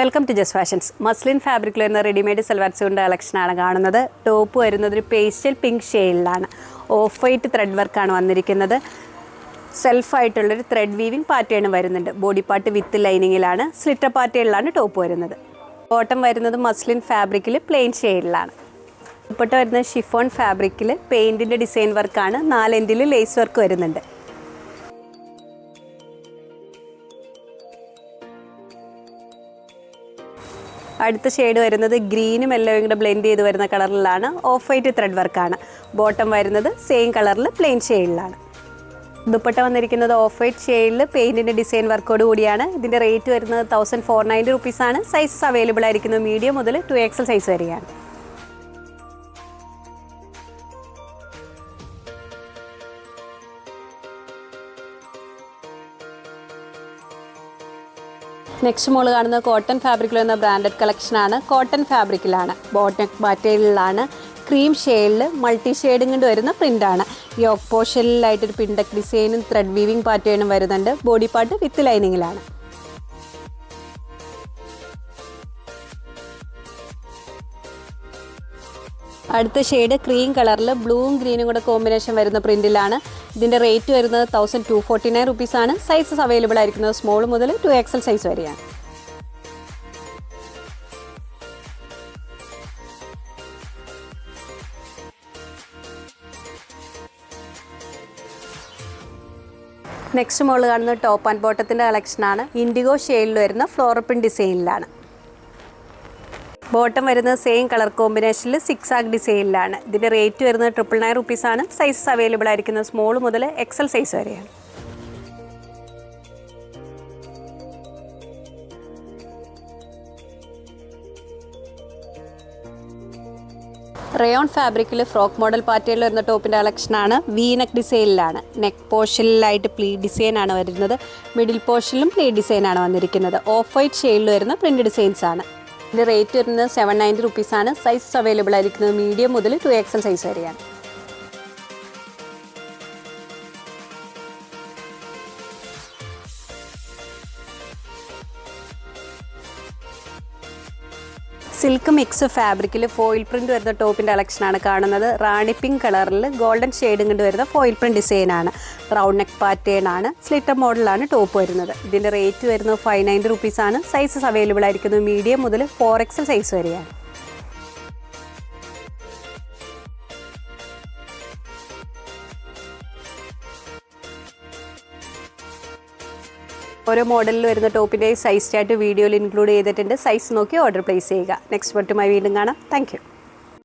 Welcome to just fashions. Muslin ഫാബ്രിക്കിൽ വരുന്ന readymade salwar കളക്ഷനാണ് കാണുന്നത്. ടോപ്പ് വരുന്നത് ഒരു പേസ്റ്റൽ പിങ്ക് ഷെയ്ഡിലാണ് ഓഫ് വൈറ്റ് ത്രെഡ് വർക്കാണ് വന്നിരിക്കുന്നത്. സെൽഫായിട്ടുള്ളൊരു ത്രെഡ് വീവിംഗ് പാറ്റേൺ വരുന്നുണ്ട്. ബോഡി പാർട്ട് വിത്ത് ലൈനിങ്ങിലാണ് സ്ലിറ്റർ പാറ്റേണിലാണ് ടോപ്പ് വരുന്നത്. ബോട്ടം വരുന്നത് മസ്ലിൻ ഫാബ്രിക്കിൽ പ്ലെയിൻ ഷെയ്ഡിലാണ് ദുപ്പട്ട വരുന്ന ഷിഫോൺ ഫാബ്രിക്കിൽ പെയിന്റിന്റെ ഡിസൈൻ വർക്കാണ് നാലെൻഡിൽ ലേസ് വർക്ക് വരുന്നുണ്ട്. അടുത്ത ഷെയ്ഡ് വരുന്നത് ഗ്രീനും യെല്ലോയും കൂടെ ബ്ലെൻഡ് ചെയ്ത് വരുന്ന കളറിലാണ് ഓഫ് വൈറ്റ് ത്രെഡ് വർക്കാണ് ബോട്ടം വരുന്നത് സെയിം കളറിൽ പ്ലെയിൻ ഷെയ്ഡിലാണ് ദുപ്പട്ട വന്നിരിക്കുന്നത് ഓഫ് വൈറ്റ് ഷെയ്ഡിൽ പെയിന്റിന്റെ ഡിസൈൻ വർക്കോട് കൂടിയാണ്. ഇതിന്റെ റേറ്റ് വരുന്നത് തൗസൻഡ് ഫോർ നയന്റി റുപ്പീസാണ് സൈസസ് അവൈലബിൾ ആയിരിക്കുന്നത് മീഡിയം മുതൽ ടു എക്സൽ സൈസ് വരെയാണ്. നെക്സ്റ്റ് മോൾ കാണുന്നത് കോട്ടൺ ഫാബ്രിക്കിൽ വരുന്ന ബ്രാൻഡഡ് കളക്ഷനാണ്. കോട്ടൺ ഫാബ്രിക്കിലാണ്. ബോട്ടൺ ബാറ്റയിലാണ് ക്രീം ഷെയ്ഡിൽ മൾട്ടി ഷെയ്ഡും കൊണ്ട് വരുന്ന പ്രിന്റാണ് യോക്ക് പോഷനിലായിട്ടൊരു പിണ്ടക് ഡിസൈനും ത്രെഡ് വീവിംഗ് പാറ്റേണും വരുന്നുണ്ട്. ബോഡി പാർട്ട് വിത്ത് ലൈനിങ്ങിലാണ്. അടുത്ത ഷെയ്ഡ് ക്രീം കളറിൽ ബ്ലൂവും ഗ്രീനും കൂടെ കോമ്പിനേഷൻ വരുന്ന പ്രിന്റിലാണ്. ഇതിന്റെ റേറ്റ് വരുന്നത് തൗസൻഡ് ടു ഫോർട്ടി നയൻ റുപ്പീസാണ് സൈസസ് അവൈലബിൾ ആയിരിക്കുന്നത് സ്മോൾ മുതൽ ടു എക്സൽ സൈസ് വരെയാണ്. നെക്സ്റ്റ് മോൾ കാണുന്നത് ടോപ്പ് ആൻഡ് ബോട്ടത്തിന്റെ കളക്ഷനാണ് ഇൻഡിഗോ ഷെയ്ഡിൽ വരുന്ന ഫ്ലോറപ്പിൻ ഡിസൈനിലാണ് ബോട്ടം വരുന്നത് സെയിം കളർ കോമ്പിനേഷനിൽ സിക്സ് ആഗ് ഡിസൈനിലാണ് ഇതിന്റെ റേറ്റ് വരുന്നത് ട്രിപ്പിൾ നയൻ റുപ്പീസാണ് സൈസസ് അവൈലബിൾ ആയിരിക്കുന്നത് സ്മോൾ മുതൽ എക്സൽ സൈസ് വരെയാണ്. റയോൺ ഫാബ്രിക്കിൽ ഫ്രോക്ക് മോഡൽ പാറ്റേണിൽ വരുന്ന ടോപ്പിന്റെ കളക്ഷനാണ് വി നെക്ക് ഡിസൈനിലാണ് നെക്ക് പോർഷനിലായിട്ട് പ്ലീ ഡിസൈനാണ് വരുന്നത്. മിഡിൽ പോർഷനിലും പ്ലീ ഡിസൈനാണ് വന്നിരിക്കുന്നത്. ഓഫ് വൈറ്റ് ഷെയ്ഡിൽ വരുന്ന പ്രിന്റ് ഡിസൈൻസ് ആണ്. ഇതിന്റെ റേറ്റ് വരുന്നത് സെവൻ നയന്റി റുപ്പീസാണ് സൈസസ് അവൈലബിൾ ആയിരിക്കുന്നത്. മീഡിയം മുതൽ ടു എക്സൽ സൈസ് വരെയാണ്. സിൽക്ക് മിക്സ് ഫാബ്രിക്കിൽ ഫോയിൽ പ്രിന്റ് വരുന്ന ടോപ്പിന്റെ കളക്ഷനാണ് കാണുന്നത്. റാണി പിങ്ക് കളറിൽ ഗോൾഡൻ ഷെയ്ഡും കൊണ്ട് വരുന്ന ഫോയിൽ പ്രിന്റ് ഡിസൈനാണ് റൗണ്ട് നെക്ക് പാറ്റേൺ ആണ്. സ്ലിറ്റർ മോഡലാണ് ടോപ്പ് വരുന്നത്. ഇതിന്റെ റേറ്റ് വരുന്നത് ഫൈവ് നയന്റി റുപ്പീസാണ് സൈസസ് അവൈലബിൾ ആയിരിക്കുന്നത് മീഡിയം മുതൽ ഫോർ എക്സൽ സൈസ് വരെയാണ്. ഓരോ മോഡലിൽ വരുന്ന ടോപ്പിന്റെ സൈസ് ചാർട്ട് വീഡിയോയിൽ ഇൻക്ലൂഡ് ചെയ്തിട്ടുണ്ട്. സൈസ് നോക്കി ഓർഡർ പ്ലേസ് ചെയ്യുക. നെക്സ്റ്റ് പട്ടുമായി വീണ്ടും കാണാം. താങ്ക്